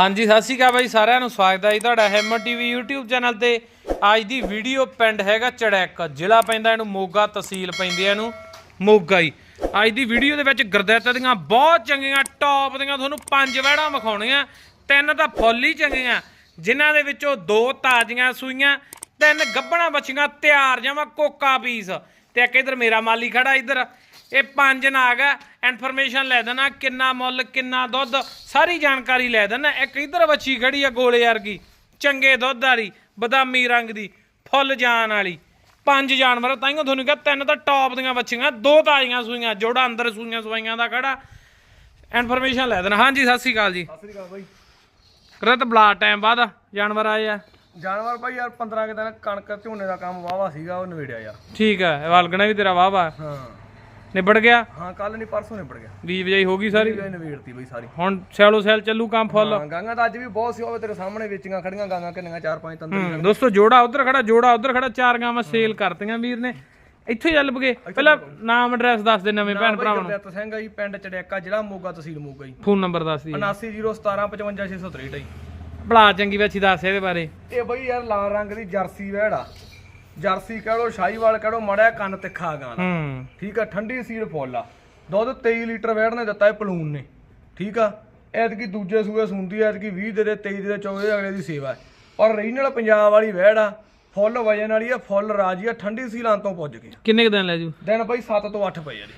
ਹਾਂਜੀ, ਸਤਿ ਸ਼੍ਰੀ ਅਕਾਲ ਬਾਈ, ਸਾਰਿਆਂ ਨੂੰ ਸਵਾਗਤ ਹੈ ਜੀ ਤੁਹਾਡਾ ਹੈਮਰ ਟੀਵੀ YouTube ਚੈਨਲ ਤੇ। ਅੱਜ ਦੀ ਵੀਡੀਓ ਪਿੰਡ ਹੈਗਾ ਚੜੈਕ, ਜ਼ਿਲ੍ਹਾ ਪੈਂਦਾ ਇਹਨੂੰ ਮੋਗਾ, ਤਹਿਸੀਲ ਪੈਂਦੀ ਹੈ ਇਹਨੂੰ ਮੋਗਾ ਹੀ। ਅੱਜ ਦੀ ਵੀਡੀਓ ਦੇ ਵਿੱਚ ਗੁਰਦਿੱਤ ਦੀਆਂ ਬਹੁਤ ਚੰਗੀਆਂ ਟੌਪ ਦੀਆਂ ਤੁਹਾਨੂੰ ਪੰਜ ਵਹਿੜਾਂ ਵਿਖਾਉਣੀਆਂ। ਤਿੰਨ ਤਾਂ ਫੁੱਲ ਹੀ ਚੰਗੀਆਂ, ਜਿਨ੍ਹਾਂ ਦੇ ਵਿੱਚੋਂ ਦੋ ਤਾਜ਼ੀਆਂ ਸੂਈਆਂ, ਤਿੰਨ ਗੱਬਣਾ ਬੱਚੀਆਂ ਤਿਆਰ ਜਾਵਾਂ ਕੋਕਾ ਪੀਸ। ਤੇ ਇੱਕ ਇਧਰ ਮੇਰਾ ਮਾਲੀ ਖੜਾ ਇਧਰ। ਇਹ ਪੰਜ ਨਾਗ ਆ। ਇਨਫੋਰਮੇਸ਼ਨ ਲੈ ਦੇਣਾ ਕਿੰਨਾ ਮੁੱਲ ਕਿੰਨਾ ਦੁੱਧ ਸਾਰੀ ਜਾਣਕਾਰੀ ਲੈ ਦੇਣਾ। ਇੱਕ ਇਧਰ ਬੱਚੀ ਖੜੀ ਆ ਗੋਲੇ ਵਰਗੀ ਚੰਗੇ ਦੁੱਧ ਵਾਲੀ ਬਦਾਮੀ ਰੰਗ ਦੀ ਫੁੱਲ ਜਾਨ ਵਾਲੀ। ਪੰਜ ਜਾਨਵਰ ਤਾਈਓ ਤੁਹਾਨੂੰ ਕਿਹਾ ਤਿੰਨ ਤਾਂ ਟੌਪ ਦੀਆਂ ਬੱਚੀਆਂ ਦੋ ਤਾਜ਼ੀਆਂ ਸੂਈਆਂ ਜੋੜਾ ਅੰਦਰ ਸੂਈਆਂ ਸਵਾਈਆਂ ਦਾ ਖੜਾ। ਇਨਫੋਰਮੇਸ਼ਨ ਲੈ ਦੇਣਾ। ਹਾਂਜੀ ਸਤਿ ਸ਼੍ਰੀ ਅਕਾਲ ਜੀ। ਸਤਿ ਸ੍ਰੀ ਅਕਾਲ ਬਾਈ। ਰਤ ਬਲਾ ਟਾਈਮ ਬਾਅਦ ਜਾਨਵਰ ਆਏ ਆ? ਜਾਨਵਰ ਬਾਈ ਯਾਰ 15 ਕਿ ਦਿਨ ਕਣਕ ਝੋਨੇ ਦਾ ਕੰਮ ਵਾਵਾ ਸੀਗਾ ਉਹ ਨਵੇੜਿਆ ਯਾਰ। ਠੀਕ ਹੈ ਵਲਗਣਾ ਵੀ ਤੇਰਾ ਵਾਹ ਵਾ ਹਾਂ। ਨਿਬੜ ਗਿਆ? ਹਾਂ ਕੱਲ ਨਹੀਂ ਪਰਸੋਂ ਨਿਬੜ ਗਿਆ। ਬੀਜ ਵਜਾਈ ਹੋ ਗਈ ਸਾਰੀ? ਨਵੇੜਤੀ ਬਾਈ ਸਾਰੀ। ਹੁਣ ਸੈਲੋ ਸੈਲ ਚੱਲੂ ਕੰਮ ਫੁੱਲ? ਹਾਂ ਗਾਂਗਾ ਤਾਂ ਅੱਜ ਵੀ ਬਹੁਤ ਸੀ ਉਹ ਤੇਰੇ ਸਾਹਮਣੇ ਵੇਚੀਆਂ ਖੜੀਆਂ ਗਾਂਗਾ ਕਿੰਨੀਆਂ ਚਾਰ ਪੰਜ ਤੰਦਰ ਦੋਸਤੋ ਜੋੜਾ ਉਧਰ ਖੜਾ ਜੋੜਾ ਉਧਰ ਖੜਾ ਚਾਰ ਗਾਵਾਂ ਸੇਲ ਕਰਤੀਆਂ ਵੀਰ ਨੇ। ਇੱਥੇ ਚੱਲ ਪਗੇ। ਪਹਿਲਾਂ ਨਾਮ ਐਡਰੈਸ ਦੱਸ ਦੇ ਨਵੇਂ ਭੈਣ ਭਰਾਵਾਂ ਨੂੰ। ਗੁਰਦਿੱਤ ਸਿੰਘ ਆ ਜੀ ਪਿੰਡ ਚੜਿਆਕਾ ਜ਼ਿਲ੍ਹਾ ਮੋਗਾ ਤਹਿਸੀਲ ਮੋਗਾ ਜੀ। ਫੋਨ ਨੰਬਰ ਦੱਸ ਦੀ। 7901755663 ਜੀ। ਬੜਾ ਚੰਗੀ ਬੱਚੀ ਦੱਸ ਇਹਦੇ ਬਾਰੇ। ਇਹ ਬਾਈ ਯਾਰ ਲਾਲ ਰੰਗ ਦੀ ਜਰਸੀ ਵਹਿੜਾ ਜਰਸੀ ਕਹਿ ਲੋ ਸ਼ਾਹੀਵਾਲ ਕਹਿ ਲੋ ਮੜਿਆ ਕੰਨ ਤਿੱਖਾ ਗਾਂ ਦਾ। ਹੂੰ। ਠੀਕ ਆ ਠੰਡੀ ਸੀਲ ਫੁੱਲ ਆ। ਦੁੱਧ 23 ਲੀਟਰ ਵੈੜ ਨੇ ਦਿੱਤਾ ਇਹ ਪਲੂਨ ਨੇ। ਠੀਕ ਆ ਐਤਕੀ ਦੂਜੇ ਸੂਏ ਸੁੰਦੀ ਐਤਕੀ 20 ਦੇ ਦੇ 23 ਦੇ ਦੇ 24 ਦੇ ਅਗਲੇ ਦੀ ਸੇਵਾ। ਪਰ ਰੀਜਨਲ ਪੰਜਾਬ ਵਾਲੀ ਵੈੜ ਆ ਫੁੱਲ ਵਜਨ ਵਾਲੀ ਆ ਫੁੱਲ ਰਾਜੀ ਆ ਠੰਡੀ ਸੀਲਾਂ ਤੋਂ ਪੁੱਜ ਗਈ ਕਿੰਨੇ ਕੁ ਦਿਨ ਲੈ ਜੂ? ਦਿਨ ਬਾਈ 7 ਤੋਂ 8 ਪਏ ਆ ਜੀ।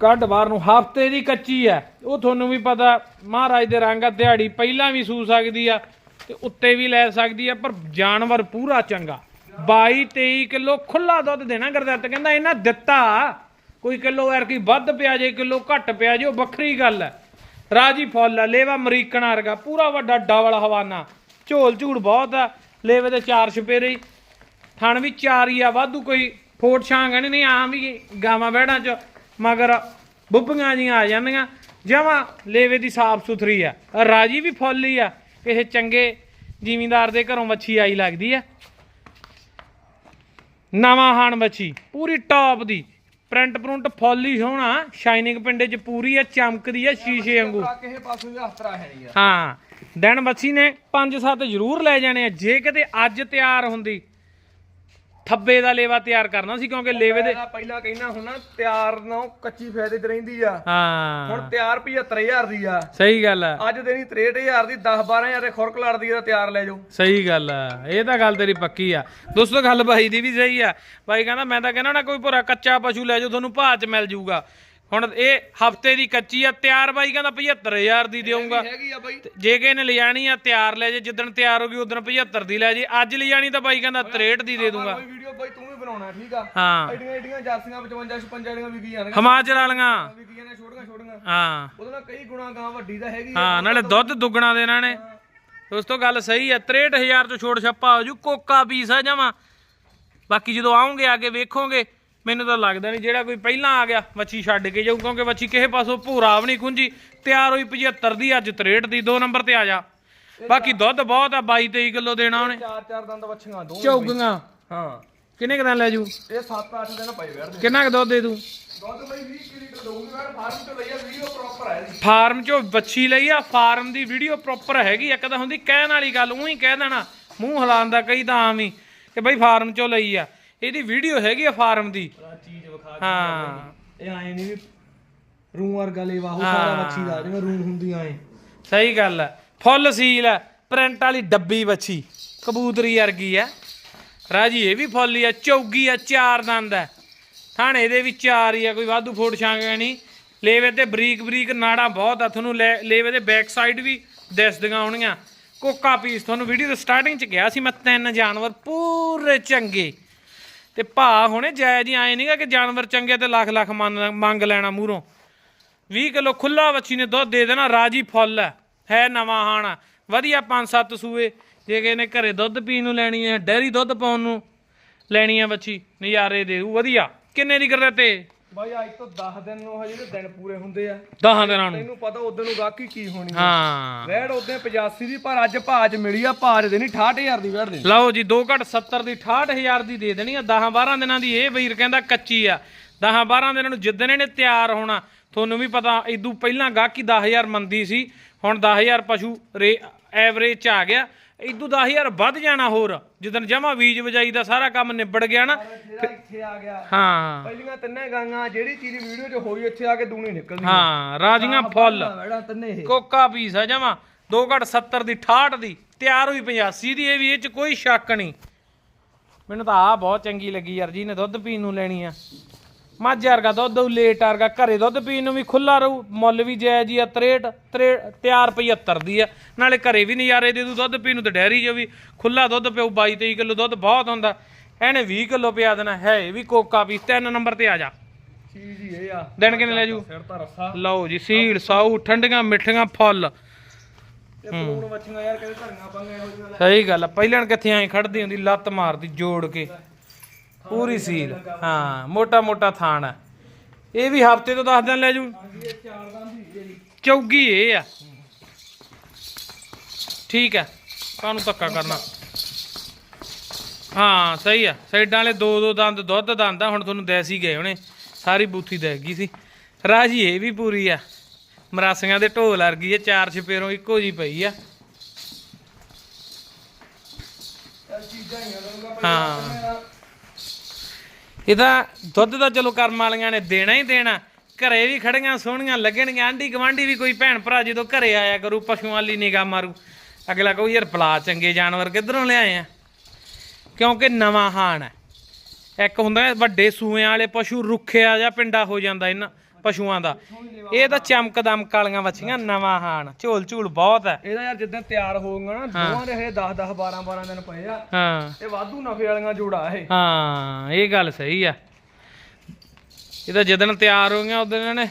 ਕੱਢ ਬਾਹਰ ਨੂੰ ਹਫ਼ਤੇ ਦੀ ਕੱਚੀ ਆ। ਉਹ ਤੁਹਾਨੂੰ ਵੀ ਪਤਾ ਮਹਾਰਾਜ ਦੇ ਰੰਗ ਆ ਦਿਹਾੜੀ ਪਹਿਲਾਂ ਵੀ ਸੂ ਸਕਦੀ ਆ ਤੇ ਉੱਤੇ ਵੀ ਲੈ ਸਕਦੀ ਆ ਪਰ ਜਾਨਵਰ ਪੂਰਾ ਚੰਗਾ। 22 23 ਕਿਲੋ ਖੁੱਲਾ ਦੁੱਧ ਦੇਣਾ ਗੁਰਦੱਤ ਕਹਿੰਦਾ ਇਹਨਾਂ ਦਿੱਤਾ। ਕੋਈ ਕਿਲੋ ਯਾਰ ਕੀ ਵੱਧ ਪਿਆ ਜੇ, ਕਿਲੋ ਘੱਟ ਪਿਆ ਜੇ, ਉਹ ਵੱਖਰੀ ਗੱਲ ਹੈ। ਰਾਜੀ ਫੁੱਲ ਆ ਲੇਵਾ ਅਮਰੀਕਨ ਵਰਗਾ, ਪੂਰਾ ਵੱਡਾ ਡਬਲ ਹਵਾਨਾ। ਝੋਲ ਝੂੜ ਬਹੁਤ ਆ ਲੇਵੇ ਦੇ ਚਾਰ ਛਪੇਰੇ। ਹੀ ਥਣ ਵੀ ਚਾਰ ਹੀ ਆ, ਵਾਧੂ ਕੋਈ ਫੋਟ ਛਾਂਗ ਨਹੀਂ ਨਹੀਂ ਆਮ ਵੀ ਗਾਵਾਂ ਬਹਿੜਾਂ ਚ, ਮਗਰ ਬੁੱਬੀਆਂ ਜੀਆਂ ਆ ਜਾਂਦੀਆਂ। ਜਮਾ ਲੇਵੇ ਦੀ ਸਾਫ਼ ਸੁਥਰੀ ਆ ਰਾਜੀ ਵੀ ਫੁੱਲ ਹੀ ਆ ਕਿਸੇ ਚੰਗੇ ਜ਼ਿਮੀਂਦਾਰ ਦੇ ਘਰੋਂ ਮੱਛੀ ਆਈ ਲੱਗਦੀ ਆ ਨਵਾਂ ਹਾਣ ਮੱਛੀ ਪੂਰੀ ਟੌਪ ਦੀ। ਪ੍ਰਿੰਟ ਪ੍ਰਿੰਟ ਫੋਲੀ ਹੀ ਸੋਹਣਾ ਸ਼ਾਈਨਿੰਗ ਪਿੰਡੇ ਚ ਪੂਰੀ ਆ, ਚਮਕਦੀ ਆ ਸ਼ੀਸ਼ੇ ਵਾਂਗੂ। ਕਿਸੇ ਪਾਸੋਂ ਵੀ ਹਸਤਰਾ ਹੈ ਨਹੀਂ ਹਾਂ ਦਿਨ ਬੱਚੀ ਨੇ 5-7 ਜ਼ਰੂਰ ਲੈ ਜਾਣੇ ਆ, ਜੇ ਕਿਤੇ ਅੱਜ ਤਿਆਰ ਹੁੰਦੀ। ਥੱਬੇ ਦਾ ਲੇਵਾ ਤਿਆਰ ਕਰਨਾ ਸੀ ਕਿਉਂਕਿ ਲੇਵੇ ਦੇ ਮੈਂ ਪਹਿਲਾਂ ਕਹਿਣਾ ਹੁਣ ਤਿਆਰ ਨਾ ਕੱਚੀ ਫਾਇਦੇ ਤੇ ਰਹਿੰਦੀ ਆ। ਹਾਂ। ਹੁਣ ਤਿਆਰ 75000 ਦੀ ਆ। ਸਹੀ ਗੱਲ ਆ। ਅੱਜ ਦੇਣੀ 63000 ਦੀ 10 12000 ਦੇ ਖੁਰਕ ਲੜਦੀ ਆ ਤਿਆਰ ਲੈ ਜਾਓ। ਸਹੀ ਗੱਲ ਆ। ਇਹ ਤਾਂ ਗੱਲ ਤੇਰੀ ਪੱਕੀ ਆ। ਦੋਸਤੋ ਗੱਲ ਬਾਈ ਦੀ ਵੀ ਸਹੀ ਆ। ਬਾਈ ਕਹਿੰਦਾ ਮੈਂ ਤਾਂ ਕਹਿੰਦਾ ਨਾ ਕੋਈ ਭੁਰਾ ਕੱਚਾ ਪਸ਼ੂ ਲੈ ਜਾਓ ਤੁਹਾਨੂੰ ਭਾਅ ਚ ਮਿਲ ਜਾਊਗਾ। ਹੁਣ ਇਹ ਹਫ਼ਤੇ ਦੀ ਕੱਚੀ ਆ ਤਿਆਰ ਬਾਈ ਕਹਿੰਦਾ 75000 ਦੀ ਦੇਊਗਾ। ਹੈਗੀ ਆ ਬਾਈ। ਤੇ ਜੇ ਕਿਸੇ ਨੇ ਲਿਜਾਣੀ ਆ ਤਿਆਰ ਲੈ ਜੇ ਜਿੱਦਣ ਤਿਆਰ ਹੋ ਗਈ ਉਦੋਂ 75 ਦੀ ਲੈ ਜੇ। ਅੱਜ ਲਿਜਾਣੀ ਤਾਂ ਬਾਈ ਕਹਿੰਦਾ 63 ਦੀ ਦੇ ਦੂੰਗਾ। ਕੋਈ ਵੀਡੀਓ ਬਾਈ ਤੂੰ ਵੀ ਬਣਾਉਣਾ ਠੀਕ ਆ? ਹਾਂ। ਐਡੀਆਂ ਐਡੀਆਂ ਜਰਸੀਆਂ 55 56 ਜਿਹੜੀਆਂ ਵਿਕੀ ਜਾਂਦੀਆਂ ਹਿਮਾਚਲ ਵਾਲੀਆਂ। ਵਿਕੀਆਂ ਨੇ ਛੋਟੀਆਂ ਛੋਟੀਆਂ। ਹਾਂ। ਉਹਦੇ ਨਾਲ ਕਈ ਗੁਣਾ ਗਾਂ ਵੱਡੀ ਦਾ ਹੈਗੀ ਆ। ਹਾਂ ਨਾਲੇ ਦੁੱਧ ਦੁੱਗਣਾ ਦੇ ਇਹਨਾਂ ਨੇ ਦੋਸਤੋ ਗੱਲ ਸਹੀ ਹੈ 63000 ਤੋਂ ਛੋੜ ਛੱਪਾ ਹੋ ਜੂ ਕੋਕਾ ਪੀਸ ਆ ਜਾਵਾਂ ਬਾਕੀ ਜਦੋਂ ਆਉਂਗੇ ਆਗੇ ਵੇਖੋਗੇ। ਮੈਨੂੰ ਤਾਂ ਲੱਗਦਾ ਨਹੀਂ ਜਿਹੜਾ ਕੋਈ ਪਹਿਲਾਂ ਆ ਗਿਆ ਵੱਛੀ ਛੱਡ ਕੇ ਜਾਊ ਕਿਉਂਕਿ ਵੱਛੀ ਕਿਸੇ ਪਾਸੋਂ ਭੂਰਾ ਵੀ ਨਹੀਂ ਖੁੰਜੀ ਤਿਆਰ ਹੋਈ 75 ਦੀ ਅੱਜ 63 ਦੀ ਦੋ ਨੰਬਰ ਤੇ ਆ ਜਾ। ਬਾਕੀ ਦੁੱਧ ਬਹੁਤ ਆ 22 23 ਕਿਲੋ ਦੇਣਾ ਉਹਨੇ। ਚਾਰ ਚਾਰ ਦੰਦ ਵੱਛੀਆਂ ਦੋ ਚੌਗੀਆਂ। ਹਾਂ। ਕਿੰਨੇ ਕੁ ਦਿਨ ਲੈ ਜੂ? ਇਹ 7-8 ਦਿਨ ਪਏ ਵੈਰ ਕਿੰਨਾ ਕੁ ਦੁੱਧ ਦੇ ਦੂ? ਦੁੱਧ ਬਾਈ 20 ਲੀਟਰ ਦਊਗੀ ਵੈਰ ਫਾਰਮ ਤੋਂ ਲਈਆ ਵੀਡੀਓ ਪ੍ਰੋਪਰ ਹੈ ਇਹਦੀ। ਫਾਰਮ ਚੋਂ ਵੱਛੀ ਲਈ ਆ ਫਾਰਮ ਦੀ ਵੀਡੀਓ ਪ੍ਰੋਪਰ ਹੈਗੀ ਇੱਕ ਤਾਂ ਹੁੰਦੀ ਕਹਿਣ ਵਾਲੀ ਗੱਲ ਉਹੀ ਕਹਿ ਦੇਣਾ ਮੂੰਹ ਹਲਾਉਣ ਦਾ ਕਈ ਤਾਂ ਆਮ ਹੀ ਕਿ ਬਈ ਫਾਰਮ ਚੋਂ ਲਈ ਆ। ਇਹਦੀ ਵੀਡੀਓ ਹੈਗੀ ਆ ਫਾਰਮ ਦੀ। ਆ ਚੀਜ਼ ਵਿਖਾ ਹਾਂ। ਇਹ ਆਏ ਨਹੀਂ ਵੀ ਰੂਹ ਵਰਗਾ ਲੇਵਾ ਹੋ ਸਾਰਾ ਮੱਛੀ ਦਾ ਜਿਵੇਂ ਰੂਹ ਹੁੰਦੀ ਆਏ। ਸਹੀ ਗੱਲ ਹੈ ਫੁੱਲ ਸੀਲ ਹੈ ਪ੍ਰਿੰਟ ਵਾਲੀ ਡੱਬੀ ਵੱਛੀ। ਕਬੂਤਰੀ ਵਰਗੀ ਆ। ਰਾਜੀ ਇਹ ਵੀ ਫੁੱਲ ਆ ਚੌਗੀ ਆ ਚਾਰ ਦੰਦ ਹੈ ਥਾਣੇ ਦੇ ਵੀ ਚਾਰ ਹੀ ਆ ਕੋਈ ਵਾਧੂ ਫੋਟ ਛਾਂਗ ਨਹੀਂ। ਲੇਵੇ ਤੇ ਬਰੀਕ ਬਰੀਕ ਨਾੜਾਂ ਬਹੁਤ ਆ ਤੁਹਾਨੂੰ ਲੇਵੇ ਦੇ ਬੈਕ ਸਾਈਡ ਵੀ ਦਿਸਦੀਆਂ ਆਉਣੀਆਂ ਕੋਕਾ ਪੀਸ ਤੁਹਾਨੂੰ ਵੀਡੀਓ ਦੇ ਸਟਾਰਟਿੰਗ ਚ ਕਿਹਾ ਸੀ ਮੈਂ ਤਿੰਨ ਜਾਨਵਰ ਪੂਰੇ ਚੰਗੇ। ਤੇ ਭਾਅ ਹੁਣੇ ਜਾਇਜ਼ ਹੀ ਆਏ ਨਹੀਂਗਾ ਕਿ ਜਾਨਵਰ ਚੰਗੇ ਤੇ ਲੱਖ ਲੱਖ ਮੰਨ- ਮੰਗ ਲੈਣਾ ਮੂਹਰੋਂ। 20 ਕਿਲੋ ਖੁੱਲਾ ਵੱਛੀ ਨੇ ਦੁੱਧ ਦੇ ਦੇਣਾ, ਰਾਜੀ ਫੁੱਲ ਹੈ ਨਵਾਂ ਹਾਣ। ਵਧੀਆ 5-7 ਸੂਏ। ਜੇ ਕਿਸੇ ਨੇ ਘਰੇ ਦੁੱਧ ਪੀਣ ਨੂੰ ਲੈਣੀ ਹੈ ਡੈਰੀ ਦੁੱਧ ਪਾਉਣ ਨੂੰ ਲੈਣੀ ਹੈ ਵੱਛੀ, ਨਜ਼ਾਰੇ ਦੇਊ, ਵਧੀਆ। ਕਿੰਨੇ ਦੀ ਕਰਦੇ ਤੇ? ਬਾਈ ਅੱਜ ਤੋਂ 10 ਦਿਨ ਨੂੰ ਹਜੇ ਦਿਨ ਪੂਰੇ ਹੁੰਦੇ ਆ। 10 ਦਿਨਾਂ ਨੂੰ। ਤੈਨੂੰ ਪਤਾ ਉਦੋਂ ਨੂੰ ਗਾਹਕੀ ਕੀ ਹੋਣੀ ਆ। ਹਾਂ। ਵੈੜ ਉਦੋਂ 85 ਦੀ ਪਰ ਅੱਜ ਭਾਜ ਮਿਲੀ ਆ ਭਾਜ ਦੇਣੀ 68000 ਦੀ ਵੈੜ ਦੇਣੀ। ਲਓ ਜੀ 2 ਘੱਟ 70 ਦੀ 68000 ਦੀ ਦੇ ਦੇਣੀ ਆ। 10 12 ਦਿਨਾਂ ਦੀ ਇਹ ਵੀਰ ਕਹਿੰਦਾ ਕੱਚੀ ਆ। 10 12 ਦਿਨਾਂ ਨੂੰ ਜਿੱਦਣ ਇਹਨੇ ਤਿਆਰ ਹੋਣਾ ਤੁਹਾਨੂੰ ਵੀ ਪਤਾ ਇਦੋਂ ਪਹਿਲਾਂ ਗਾਹਕੀ 10000 ਮੰਦੀ ਸੀ। ਹੁਣ 10000 ਪਸ਼ੂ ਰੇ ਐਵਰੇਜ ਚ ਆ ਗਿਆ। ਇਦੋਂ 10000 ਵੱਧ ਜਾਣਾ ਹੋਰ। ਜਦੋਂ ਜਮਾ ਬੀਜ ਵਜਾਈ ਦਾ ਸਾਰਾ ਕੰਮ ਨਿਬੜ ਗਿਆ ਨਾ ਇੱਥੇ ਆ ਗਿਆ। ਹਾਂ। ਪਹਿਲੀਆਂ ਤਿੰਨੇ ਗਾਂਆਂ ਜਿਹੜੀ ਚੀਜ਼ ਵੀਡੀਓ 'ਚ ਹੋਈ ਇੱਥੇ ਆ ਕੇ ਦੂਣੀ ਨਿਕਲਦੀ ਹਾਂ ਰਾਜੀਆਂ ਫੁੱਲ। ਵੜਾ ਤਿੰਨੇ ਇਹ। ਕੋਕਾ ਪੀਸ ਆ ਜਮਾ 2 ਘਟ 70 ਦੀ 68 ਦੀ ਤਿਆਰ ਹੋਈ 85 ਦੀ ਇਹ ਵੀ ਇਹ ਚ ਕੋਈ ਸ਼ੱਕ ਨਹੀਂ। ਮੈਨੂੰ ਤਾਂ ਆ ਬਹੁਤ ਚੰਗੀ ਲੱਗੀ ਯਾਰ ਜੀ ਨੇ ਦੁੱਧ ਪੀਣ ਨੂੰ ਲੈਣੀ ਆ। ਮੱਝ ਵਰਗਾ ਦੁੱਧ ਲੇਟ ਵਰਗਾ ਘਰੇ ਦੁੱਧ ਪੀਣ ਨੂੰ ਵੀ ਖੁੱਲਾ ਰਹੂ ਮੁੱਲ ਵੀ ਜਾਇਜ਼ ਹੀ ਆ 63 63 ਤਿਆਰ 75 ਦੀ ਆ। ਨਾਲੇ ਘਰੇ ਵੀ ਨਜ਼ਾਰੇ ਦੇ ਦੂ ਦੁੱਧ ਪੀਣ ਨੂੰ ਤੇ ਡੈਰੀ 'ਚ ਵੀ ਖੁੱਲਾ ਦੁੱਧ ਪਿਓ 22 23 ਕਿਲੋ ਦੁੱਧ ਬਹੁਤ ਹੁੰਦਾ। ਇਹਨੇ 20 ਕਿਲੋ ਪਿਆ ਦੇਣਾ ਹੈ ਵੀ ਕੋਕਾ ਪੀਸ ਤਿੰਨ ਨੰਬਰ ਤੇ ਆ ਜਾ। ਚੀਜ਼ ਹੀ ਇਹ ਆ। ਦਿਨ ਕਿੰਨੇ ਲੈ ਜੂ? ਸਿਰ ਤਾਂ ਰੱਸਾ। ਲਓ ਜੀ ਸੀੜ ਸਾਊ ਠੰਡੀਆਂ ਮਿੱਠੀਆਂ ਫੁੱਲ। ਸਹੀ ਗੱਲ ਆ ਪਹਿਲਾਂ ਕਿੱਥੇ ਐਂ ਖੜਦੀ ਹੁੰਦੀ ਲੱਤ ਮਾਰਦੀ ਜੋੜ ਕੇ। ਪੂਰੀ ਸੀਲ। ਹਾਂ ਮੋਟਾ ਮੋਟਾ ਥਾਣ ਆ। ਇਹ ਵੀ ਹਫ਼ਤੇ ਤੋਂ 10 ਦਿਨ ਲੈ ਜੂ। ਚੌਗੀ ਇਹ ਆ। ਠੀਕ ਆ ਕਾਹਨੂੰ ਧੱਕਾ ਕਰਨਾ? ਹਾਂ ਸਹੀ ਆ। ਸਾਈਡਾਂ ਵਾਲੇ ਦੋ ਦੋ ਦੰਦ ਦੁੱਧ ਦੰਦ ਆ ਹੁਣ ਤੁਹਾਨੂੰ ਦੇਸ ਹੀ ਗਏ ਉਹਨੇ ਸਾਰੀ ਬੂਥੀ ਦੇ ਗਈ ਸੀ। ਰਾਜੀ ਇਹ ਵੀ ਪੂਰੀ ਆ। ਮਰਾਸੀਆਂ ਦੇ ਢੋਲ ਵਰਗੀ ਆ ਚਾਰ ਛਪੇਰੋਂ ਇੱਕੋ ਜੀ ਪਈ ਆ। ਹੀ। ਆ ਤੁਹਾਨੂੰ ਇਹਦਾ ਦੁੱਧ ਦਾ ਚਲੋ ਕਰਮ ਵਾਲੀਆਂ ਨੇ ਦੇਣਾ ਹੀ ਦੇਣਾ। ਘਰੇ ਵੀ ਖੜੀਆਂ, ਸੋਹਣੀਆਂ ਲੱਗਣਗੀਆਂ। ਆਂਢੀ ਗਵਾਂਢੀ ਵੀ ਕੋਈ ਭੈਣ ਭਰਾ ਜਦੋਂ ਘਰੇ ਆਇਆ ਕਰੂ, ਪਸ਼ੂਆਂ ਵਾਲੀ ਨਿਗਾਹ ਮਾਰੂ। ਅਗਲਾ ਕਹੂ, ਯਾਰ ਪਲਾ ਚੰਗੇ ਜਾਨਵਰ ਕਿੱਧਰੋਂ ਲਿਆਏ ਆ? ਕਿਉਂਕਿ ਨਵਾਂ ਹਾਣ ਹੈ। ਇੱਕ ਹੁੰਦਾ ਵੱਡੇ ਸੂਆਂ ਵਾਲੇ ਪਸ਼ੂ ਰੁੱਖਿਆ ਜਾਂ ਪਿੰਡਾ ਹੋ ਜਾਂਦਾ ਇਹਨਾਂ। ਪਸ਼ੂਆਂ ਦਾ। ਇਹ ਤਾਂ ਚਮਕ ਦਮਕ ਵਾਲੀਆਂ ਵੱਛੀਆਂ ਨਵਾਂ ਹਾਣ। ਝੋਲ ਝੂਲ ਬਹੁਤ ਹੈ। ਇਹਦਾ ਯਾਰ ਜਿੱਦਾਂ ਤਿਆਰ ਹੋਊਗਾ ਨਾ ਦੋਵਾਂ ਦੇ ਹਜੇ 10 10 12 12 ਦਿਨ ਪਏ ਆ। ਹਾਂ। ਇਹ ਵਾਧੂ ਨਫੇ ਵਾਲੀਆਂ ਜੋੜਾ ਇਹ। ਹਾਂ ਇਹ ਗੱਲ ਸਹੀ ਆ। ਇਹ ਤਾਂ ਜਦੋਂ ਤਿਆਰ ਹੋ ਗਈਆਂ ਉਦੋਂ ਇਹਨਾਂ ਨੇ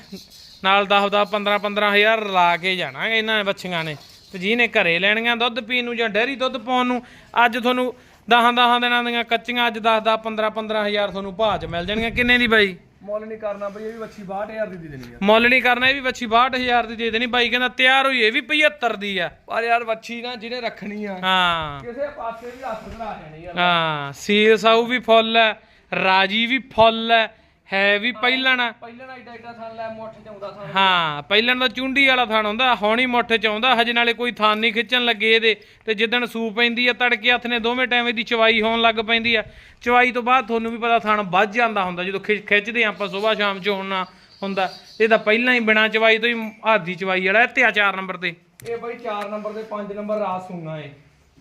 ਨਾਲ 10 10 15 15000 ਲਾ ਕੇ ਜਾਣਾ ਇਹਨਾਂ ਬੱਚੀਆਂ ਨੇ। ਤੇ ਜਿਹਨੇ ਘਰੇ ਲੈਣੀਆਂ ਦੁੱਧ ਪੀਣ ਨੂੰ ਜਾਂ ਡੈਰੀ ਦੁੱਧ ਪਾਉਣ ਨੂੰ ਅੱਜ ਤੁਹਾਨੂੰ 10 10 ਦਿਨਾਂ ਦੀਆਂ ਕੱਚੀਆਂ ਅੱਜ 10 10 15 15000 ਤੁਹਾਨੂੰ ਭਾਅ ਚ ਮਿਲ ਜਾਣਗੀਆਂ। ਕਿੰਨੇ ਦੀ ਬਾਈ? ਮੁੱਲ ਨਹੀਂ ਕਰਨਾ ਬਈ ਇਹ ਵੀ ਵੱਛੀ 62000 ਦੀ ਦੇ ਦੇਣੀ ਆ। ਮੁੱਲ ਨਹੀਂ ਕਰਨਾ ਇਹ ਵੀ ਬੱਚੀ 62000 ਦੀ ਦੇ ਦੇਣੀ। ਬਾਈ ਕਹਿੰਦਾ ਤਿਆਰ ਹੋਈ ਇਹ ਵੀ 75 ਦੀ ਆ। ਪਰ ਯਾਰ ਵੱਛੀ ਨਾ ਜਿਹਨੇ ਰੱਖਣੀ ਆ ਹਾਂ। ਕਿਸੇ ਪਾਸੇ ਵੀ ਹੱਥ ਧਰਾ ਜਾਣੀ ਯਾਰ ਹਾਂ ਸੀਲ ਸਾਊ ਵੀ ਫੁੱਲ ਹੈ ਰਾਜੀ ਵੀ ਫੁੱਲ ਹੈ ਹੈ ਵੀ ਪਹਿਲਣ ਆ। ਪਹਿਲਾਂ ਐਡਾ ਐਡਾ ਥਣ ਲੈ ਮੁੱਠ ਚ ਆਉਂਦਾ ਥਣ ਹਾਂ ਪਹਿਲਾਂ ਤਾਂ ਚੁੰਡੀ ਵਾਲਾ ਥਣ ਹੁੰਦਾ ਹੁਣੀ ਮੁੱਠ ਚ ਆਉਂਦਾ ਹਜੇ ਨਾਲੇ ਕੋਈ ਥਾਨ ਨਹੀਂ ਖਿੱਚਣ ਲੱਗੇ ਇਹਦੇ। ਤੇ ਜਿੱਦਣ ਸੂ ਪੈਂਦੀ ਆ ਤੜਕੇ ਹੱਥ ਨੇ ਦੋਵੇਂ ਟਾਈਮ ਦੀ ਚਵਾਈ ਹੋਣ ਲੱਗ ਪੈਂਦੀ ਆ। ਚਵਾਈ ਤੋਂ ਬਾਅਦ ਤੁਹਾਨੂੰ ਵੀ ਪਤਾ ਥਣ ਵੱਜ ਜਾਂਦਾ ਹੁੰਦਾ ਜਦੋਂ ਖਿੱਚ- ਖਿੱਚਦੇ ਆ ਆਪਾਂ ਸਵੇਰ ਸ਼ਾਮ ਚ ਹੋਣਾ ਹੁੰਦਾ। ਇਹ ਤਾਂ ਪਹਿਲਾਂ ਹੀ ਬਿਨਾ ਚਵਾਈ ਤੋਂ ਹੀ ਆਦੀ ਚਵਾਈ ਵਾਲਾ ਤੇ ਆ ਚਾਰ ਨੰਬਰ ਤੇ। ਇਹ ਬਈ 4 ਨੰਬਰ ਤੇ 5 ਨੰਬਰ ਰਾਤ ਸੁਣਨਾ ਏ।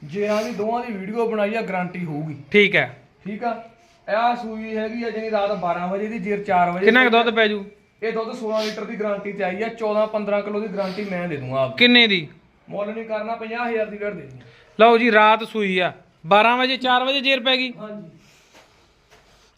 ਜੇ ਆਂ ਦੀ ਦੋਵਾਂ ਦੀ ਵੀਡੀਓ ਬਣਾਈ ਆ ਗਾਰੰਟੀ ਹੋਊਗੀ। ਠੀਕ ਹੈ। ਠੀਕ ਆ? ਇਹ ਸੂਈ ਹੈਗੀ ਆ ਜਿਹੜੀ ਰਾਤ 12 ਵਜੇ ਦੀ ਜੇਰ 4 ਵਜੇ ਕਿੰਨਾ ਕੁ ਦੁੱਧ ਪੈ ਜੂ ਇਹ ਦੁੱਧ 16 ਲੀਟਰ ਦੀ ਗਾਰੰਟੀ ਤੇ ਆਈ ਆ 14 15 ਕਿਲੋ ਦੀ ਗਾਰੰਟੀ ਮੈਂ ਦੇ ਦੂੰਗਾ ਆਪ। ਕਿੰਨੇ ਦੀ? ਮੁੱਲ ਨਹੀਂ ਕਰਨਾ 50000 ਦੀ ਵੇੜ ਦੇ ਦੂੰਗਾ ਲਓ ਜੀ ਰਾਤ ਸੂਈ ਆ। 12 ਵਜੇ 4 ਵਜੇ ਜੇਰ ਪੈ ਗਈ? ਹਾਂਜੀ।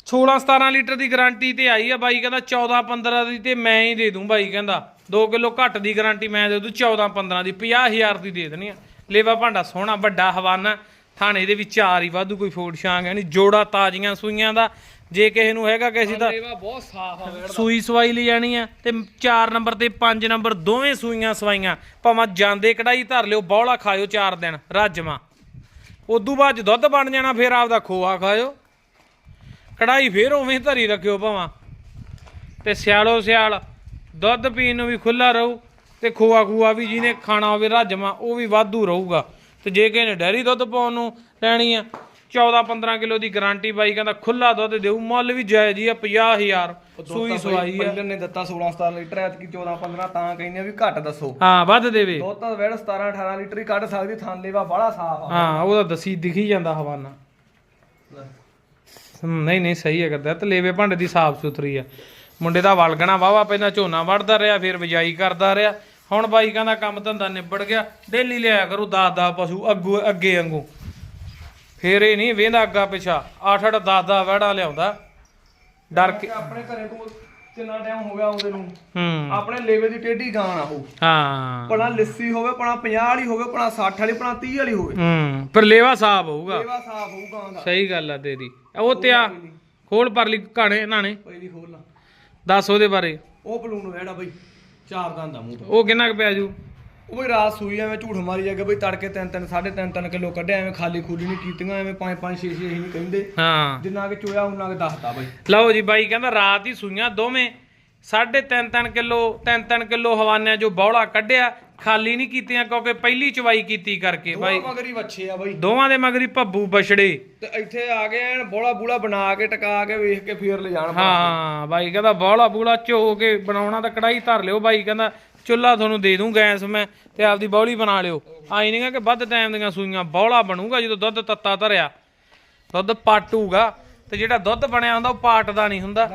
16 17 ਲੀਟਰ ਦੀ ਗਾਰੰਟੀ ਤੇ ਆਈ ਆ ਬਾਈ ਕਹਿੰਦਾ 14 15 ਦੀ ਤੇ ਮੈਂ ਹੀ ਦੇ ਦੂੰ ਬਾਈ ਕਹਿੰਦਾ। 2 ਕਿਲੋ ਘੱਟ ਦੀ ਗਾਰੰਟੀ ਮੈਂ ਦੇ ਦੂੰ 14 15 ਦੀ 50000 ਦੀ ਦੇ ਦੇਣੀ ਆ। ਲੇਵਾ ਭਾਂਡਾ ਸੋਹਣਾ ਵੱਡਾ ਹਵਾਨਾ ਥਾਣੇ ਦੇ ਵਿੱਚ ਚਾਰ ਹੀ ਵਾਧੂ ਕੋਈ ਫੋੜ ਛਾਂਗ ਹੈ ਨਹੀਂ ਜੋੜਾ ਤਾਜ਼ੀਆਂ ਸੂਈਆਂ ਦਾ ਜੇ ਕਿਸੇ ਨੂੰ ਹੈਗਾ ਕਿਸੇ ਦਾ ਲੇਵਾ ਬਹੁਤ ਸਾਫ਼ ਆ ਵੇੜ ਸੂਈ ਸਵਾਈ ਲਈ ਜਾਣੀ ਆ ਤੇ 4 ਨੰਬਰ ਤੇ 5 ਨੰਬਰ ਦੋਵੇਂ ਸੂਈਆਂ ਸਵਾਈਆਂ ਭਾਵੇਂ ਜਾਂਦੇ ਕਢਾਈ ਧਰ ਲਿਓ ਬੌਲਾ ਖਾਇਓ 4 ਦਿਨ ਰਾਜਮਾ। ਉਦੋਂ ਬਾਅਦ ਦੁੱਧ ਬਣ ਜਾਣਾ ਫਿਰ ਆਪਦਾ ਖੋਆ ਖਾਇਓ। ਕੜਾਈ ਫੇਰ ਉਵੇਂ ਧਰੀ ਰੱਖਿਓ ਭਾਵਾਂ। ਤੇ ਸਿਆਲੋ ਸਿਆਲ ਦੁੱਧ ਪੀਣ ਨੂੰ ਵੀ ਖੁੱਲਾ ਰਹੂ ਤੇ ਖੋਆ ਖੂਆ ਵੀ ਜਿਹਨੇ ਖਾਣਾ ਹੋਵੇ ਰਾਜਮਾ ਉਹ ਵੀ ਵਾਧੂ ਰਹੂਗਾ। ਤੇ ਜੇ ਕਿਸੇ ਨੇ ਡੈਰੀ ਦੁੱਧ ਪਾਉਣ ਨੂੰ ਲੈਣੀ ਆ 14 15 ਕਿਲੋ ਦੀ ਗਾਰੰਟੀ ਬਾਈ ਕਹਿੰਦਾ ਖੁੱਲਾ ਦੁੱਧ ਦੇਊ ਮੁੱਲ ਵੀ ਜਾਇਜ਼ ਹੀ ਆ 50000 ਸੂਈ ਸਵਾਈ ਆ। ਪਹਿਲਾਂ ਨੇ ਦਿੱਤਾ 16 17 ਲੀਟਰ ਐਤਕੀ 14 15 ਤਾਂ ਕਹਿੰਦੇ ਆ ਵੀ ਘੱਟ ਦੱਸੋ। ਹਾਂ ਵੱਧ ਦੇਵੇ। ਦੁੱਧ ਤਾਂ ਵੇੜ 17 18 ਲੀਟਰ ਹੀ ਕੱਢ ਸਕਦੀ ਥਣ ਲੇਵਾ ਬੜਾ ਸਾਫ਼ ਆ। ਹਾਂ ਉਹਦਾ ਦਸੀ ਦਿਖੀ ਜਾਂਦਾ ਹਵਾਨਾ। ਨਹੀਂ ਨਹੀਂ ਸਹੀ ਹੈ ਕਰਦਾ ਤੇ ਲੇਵੇ ਭਾਂਡੇ ਦੀ ਸਾਫ਼ ਸੁਥਰੀ ਆ। ਮੁੰਡੇ ਦਾ ਵਲਗਣਾ ਵਾਵਾ ਪਹਿਲਾਂ ਝੋਨਾ ਵੜਦਾ ਰਿਹਾ ਫਿਰ ਬਿਜਾਈ ਕਰਦਾ ਰਿਹਾ। ਹੁਣ ਬਾਈ ਕਹਿੰਦਾ ਕੰਮ ਧੰਦਾ ਨਿਬੜ ਗਿਆ ਡੇਲੀ ਲਿਆ ਕਰੂ 10 10 ਪਸ਼ੂ ਅੱਗੂ ਅੱਗੇ ਵਾਂਗੂ। ਫੇਰ ਇਹ ਨਹੀਂ ਵੇਂਦਾ ਅੱਗਾ ਪਿਛਾ 8 8 10 10 ਵੜਾ ਲਿਆਉਂਦਾ। ਡਰ ਕੇ ਆਪਣੇ ਘਰੇ ਤੋਂ ਕਿੰਨਾ ਟਾਈਮ ਹੋ ਗਿਆ ਆਉਂਦੇ ਨੂੰ ਹੂੰ। ਆਪਣੇ ਲੇਵੇ ਦੀ ਟੇਢੀ ਗਾਂ ਆ ਉਹ। ਹਾਂ। ਭਣਾ ਲੱਸੀ ਹੋਵੇ ਭਣਾ 50 ਵਾਲੀ ਹੋਵੇ ਭਣਾ 60 ਵਾਲੀ ਭਣਾ 30 ਵਾਲੀ ਹੋਵੇ। ਹੂੰ ਪਰ ਲੇਵਾ ਸਾਫ਼ ਹੋਊਗਾ। ਲੇਵਾ ਸਾਫ਼ ਹੋਊ ਗਾਂ ਦਾ। ਸਹੀ ਗੱਲ ਆ ਤੇਰੀ। ਉਹ ਤੇ ਆ ਖੋਲ ਪਰ ਲਈ ਘਾਣੇ ਨਾਣੇ। ਪਹਿਲੀ ਖੋਲ ਲਾ। ਦੱਸ ਉਹਦੇ ਬਾਰੇ। ਉਹ ਬਲੂਨ ਵੇੜਾ ਬਈ। ਚਾਰ ਦਾਂ ਦਾ ਮੂੰਹ ਤੋਂ। ਉਹ ਕਿੰਨਾ ਕੁ ਪਿਆ ਜੂ? ਉਹ ਬਈ ਰਾਤ ਸੂਈ ਐਵੇਂ ਝੂਠ ਮਾਰੀ ਜਾਗਾ ਬਈ ਤੜਕੇ 3 3 3.5 3 ਕਿਲੋ ਕੱਢਿਆ ਐਵੇਂ ਖਾਲੀ ਖੂਲੀ ਨਹੀਂ ਕੀਤੀਆਂ ਐਵੇਂ 5 5 6 6 ਅਸੀਂ ਨਹੀਂ ਕਹਿੰਦੇ। ਹਾਂ। ਜਿੰਨਾ ਕਿ ਚੋਇਆ ਉਹਨਾਂ ਕਿ ਦੱਸਦਾ ਬਈ। ਲਓ ਜੀ ਬਾਈ ਕਹਿੰਦਾ ਰਾਤ ਹੀ ਸੂਈਆਂ ਦੋਵੇਂ। ਸਾਢੇ ਤਿੰਨ ਤਿੰਨ ਕਿਲੋ ਤਿੰਨ ਤਿੰਨ ਕਿਲੋ ਹਵਾਨਿਆਂ ਜੋ ਬੌਲਾ ਕੱਢਿਆ ਖਾਲੀ ਨਹੀਂ ਕੀਤੀਆਂ ਕਿਉਂਕਿ ਪਹਿਲੀ ਚਵਾਈ ਕੀਤੀ ਕਰਕੇ ਬਾਈ। ਦੋਵਾਂ ਮਗਰੀ ਵੱਛੇ ਆ ਬਾਈ। ਦੋਵਾਂ ਦੇ ਮਗਰੀ ਭੱਬੂ ਬਛੜੇ ਤੇ ਇੱਥੇ ਆ ਗਏ ਐਨ ਬੋਲਾ ਬੂਲਾ ਬਣਾ ਕੇ ਟਕਾ ਕੇ ਵੇਖ ਕੇ ਫੇਰ ਲੈ ਜਾਣ ਹਾਂ ਬਾਈ ਕਹਿੰਦਾ ਬੌਲਾ ਬੂਲਾ ਝੋ ਕੇ ਬਣਾਉਣਾ ਤਾਂ ਕੜਾਈ ਧਰ ਲਿਓ ਬਾਈ ਕਹਿੰਦਾ ਚੁੱਲਾ ਤੁਹਾਨੂੰ ਦੇ ਦੂੰ ਗੈਸ ਮੈਂ ਤੇ ਆਪਦੀ ਬੌਲੀ ਬਣਾ ਲਿਓ। ਆਈ ਨਹੀਂਗਾ ਕਿ ਵੱਧ ਟਾਈਮ ਦੀਆਂ ਸੂਈਆਂ ਬੌਲਾ ਬਣੂਗਾ ਜਦੋਂ ਦੁੱਧ ਤੱਤਾ ਧਰਿਆ। ਦੁੱਧ ਪਾਟੂਗਾ ਤੇ ਜਿਹੜਾ ਦੁੱਧ ਬਣਿਆ ਹੁੰਦਾ ਉਹ ਪਾਟਦਾ ਨਹੀਂ ਹੁੰਦਾ।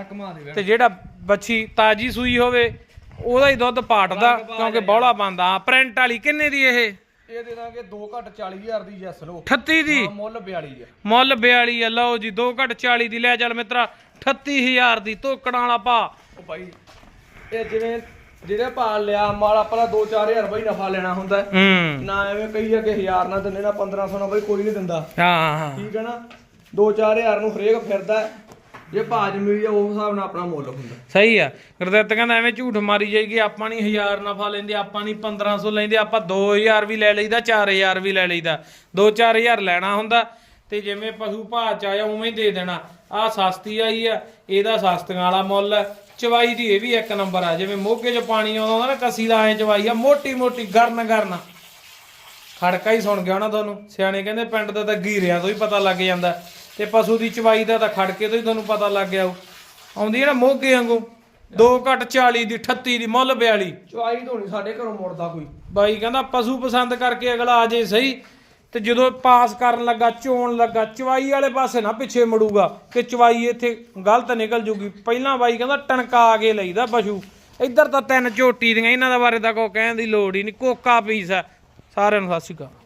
ਤੇ ਜਿਹੜਾ ਬੱਚੀ ਤਾਜੀ ਸੂਈ ਹੋਵੇ ਉਹਦਾ ਹੀ ਦੁੱਧ ਪਾਟਦਾ ਕਿਉਂਕਿ ਬੌਲਾ ਬੰਦਾ। ਪ੍ਰਿੰਟ ਵਾਲੀ ਕਿੰਨੇ ਦੀ ਇਹ? ਇਹ ਦੇ ਦਾਂਗੇ 2 ਘੱਟ 40000 ਦੀ ਜੈਸ ਲੋ 38 ਦੀ? ਮੁੱਲ 42 ਆ। ਮੁੱਲ 42 ਆ ਲਓ ਜੀ 2 ਘੱਟ 40 ਦੀ। ਲੈ ਚੱਲ ਮਿੱਤਰਾ 38000 ਦੀ ਧੋਕੜਾਂ ਵਾਲਾ ਭਾ ਉਹ ਭਾਈ ਇਹ ਜਿਵੇਂ ਜਿਹੜੇ ਭਾਅ ਲਿਆ ਮਾਲ ਆਪਾਂ ਦਾ 2-4000 ਬਾਈ ਨਫਾ ਲੈਣਾ ਹੁੰਦਾ ਹੈ। ਹੂੰ। ਨਾ ਐਵੇਂ ਕਈ ਆ ਕਿ 1000 ਨਾ ਦਿੰਦੇ ਨਾ 1500 ਨਾ ਬਾਈ ਕੋਈ ਨਹੀਂ ਦਿੰਦਾ। ਹਾਂ ਹਾਂ ਠੀਕ ਹੈ ਨਾ? 2-4000 ਨੂੰ ਹਰੇਕ ਫਿਰਦਾ ਹੈ। ਜੇ ਭਾਅ ਜਮੀ ਆ ਉਸ ਹਿਸਾਬ ਨਾਲ ਆਪਣਾ ਮੁੱਲ ਹੁੰਦਾ। ਸਹੀ ਆ। ਗੁਰਦਿੱਤ ਕਹਿੰਦਾ ਐਵੇਂ ਝੂਠ ਮਾਰੀ ਜਾਈਗੀ ਆਪਾਂ ਨਹੀਂ 1000 ਨਫਾ ਲੈਂਦੇ, ਆਪਾਂ ਨਹੀਂ 1500 ਲੈਂਦੇ, ਆਪਾਂ 2000 ਵੀ ਲੈ ਲਈਦਾ 4000 ਵੀ ਲੈ ਲਈਦਾ। 2-4000 ਲੈਣਾ ਹੁੰਦਾ, ਤੇ ਜਿਵੇਂ ਪਸ਼ੂ ਭਾਅ ਚ ਆਇਆ, ਉਵੇਂ ਦੇ ਦੇਣਾ। ਆ ਸਸਤੀ ਆਈ ਆ, ਇਹਦਾ ਸਸਤੀਆਂ ਵਾਲਾ ਮੁੱਲ ਹੈ ਚਵਾਈ ਦੀ ਇਹ ਵੀ ਇੱਕ ਨੰਬਰ ਆ, ਜਿਵੇਂ ਮੋਗੇ 'ਚ ਪਾਣੀ ਆਉਂਦਾ ਨਾ, ਕੱਸੀ ਦਾ ਐ ਚਵਾਈ ਆ ਮੋਟੀ ਮੋਟੀ ਗਰਨ ਗਰਨ। ਖੜਕਾ ਹੀ ਸੁਣ ਗਿਆ ਨਾ ਤੁਹਾਨੂੰ। ਸਿਆਣੇ ਕਹਿੰਦੇ, ਪਿੰਡ ਦਾ ਤਾਂ ਗੀਰਿਆਂ ਤੋਂ ਹੀ ਪਤਾ ਲੱਗ ਜਾਂਦਾ। ਤੇ ਪਸ਼ੂ ਦੀ ਚਵਾਈ ਦਾ ਤਾਂ ਖੜਕੇ ਤੋਂ ਹੀ ਤੁਹਾਨੂੰ ਪਤਾ ਲੱਗ ਗਿਆ ਹੋਊ। ਆਉਂਦੀ ਹੈ ਨਾ ਮੋਗੇ ਵਾਂਗੂ। 2 ਘੱਟ 40 ਦੀ 38 ਦੀ ਮੁੱਲ 42 ਚੁਆਈ ਤੋਂ ਨਹੀਂ ਸਾਡੇ ਘਰੋਂ ਮੁੜਦਾ ਕੋਈ। ਬਾਈ ਕਹਿੰਦਾ ਪਸ਼ੂ ਪਸੰਦ ਕਰਕੇ ਅਗਲਾ ਆ ਜੇ ਸਹੀ ਤੇ ਜਦੋਂ ਪਾਸ ਕਰਨ ਲੱਗਾ ਚੋਣ ਲੱਗਾ ਚਵਾਈ ਵਾਲੇ ਪਾਸੇ ਨਾ ਪਿੱਛੇ ਮੁੜੂਗਾ ਕਿ ਚਵਾਈ ਇੱਥੇ ਗਲਤ ਨਿਕਲ ਜੂਗੀ। ਪਹਿਲਾਂ ਬਾਈ ਕਹਿੰਦਾ ਟਣਕਾ ਕੇ ਲਈਦਾ ਪਸ਼ੂ। ਇੱਧਰ ਤਾਂ ਤਿੰਨ ਝੋਟੀ ਦੀਆਂ ਇਹਨਾਂ ਦਾ ਬਾਰੇ ਤਾਂ ਕੋਈ ਕਹਿਣ ਦੀ ਲੋੜ ਹੀ ਨਹੀਂ। ਕੋਕਾ ਪੀਸ ਆ ਸਾਰਿਆਂ ਨੂੰ ਸਤਿ ਸ਼੍ਰੀ ਅਕਾਲ।